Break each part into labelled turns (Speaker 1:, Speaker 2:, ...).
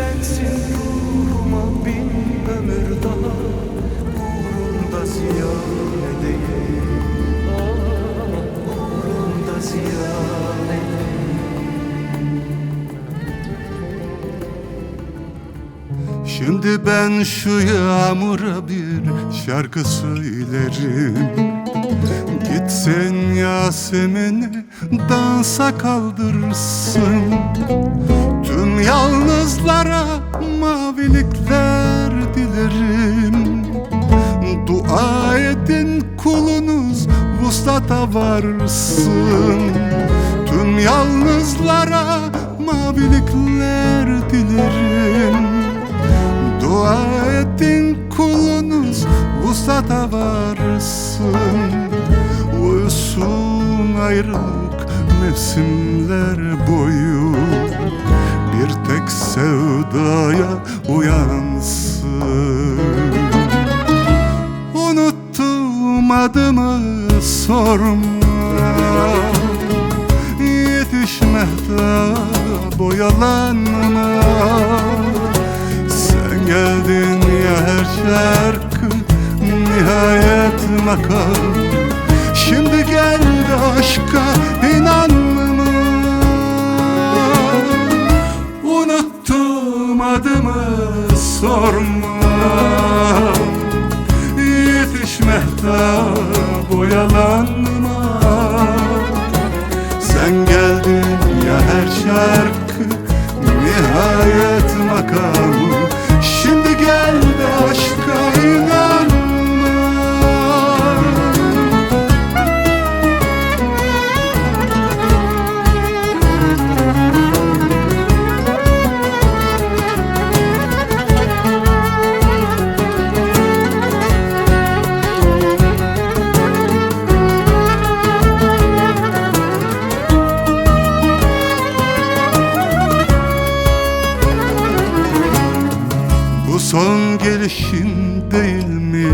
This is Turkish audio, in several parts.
Speaker 1: Üflensin ruhuma bin ömür daha Uğrunda ziyan edeyim. Ah, Uğrunda ziyan edeyim
Speaker 2: Şimdi ben şu yağmura bir şarkı söylerim. Gitsen Yasemin'i dansa kaldırsın Tüm yalnızlara mavilikler dilerim Dua edin kulunuz vuslata varsın. Tüm yalnızlara mavilikler dilerim Dua edin kulunuz vuslata varsın. Uyusun ayrılık mevsimler boyu sevdaya uyansın. Unuttum adımı sorma. Yetişmekte boyalanma. Sen geldin ya her şarkı Nihayet makam sorma Yetişmekte boyalanma Sen geldin ya her şarkı Nihayet makamı. Şimdi geldi aşka inanma son gelişin değil mi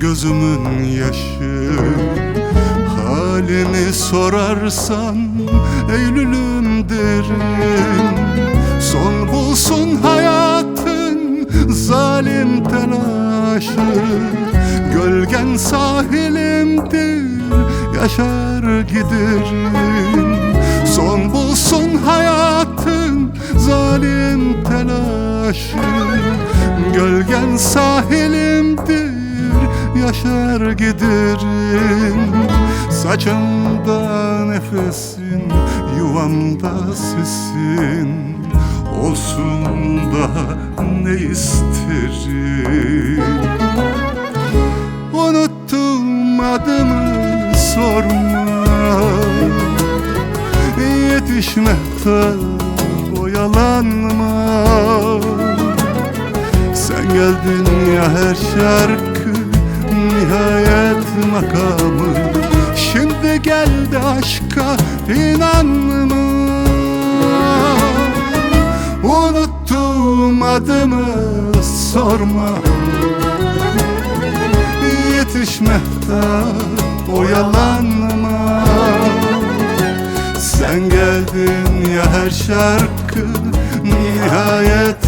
Speaker 2: gözümün yaşı? Halimi sorarsan Eylül'üm derim Son bulsun hayatın zalim telaşı. Gölgen sahilimdir yaşar giderim. Son bulsun hayatın zalim telaşı Gölgen sahilimdir yaşar giderim. Saçımda nefesin yuvamda sesin. Olsun da ne isterim? Unuttum adımı sorma. Yetişmekte geldin ya her şarkı Nihayet makamı. Şimdi geldi aşka inanma Unuttum adımı sorma. Yetişmekte oyalanma Sen geldin ya her şarkı Nihayet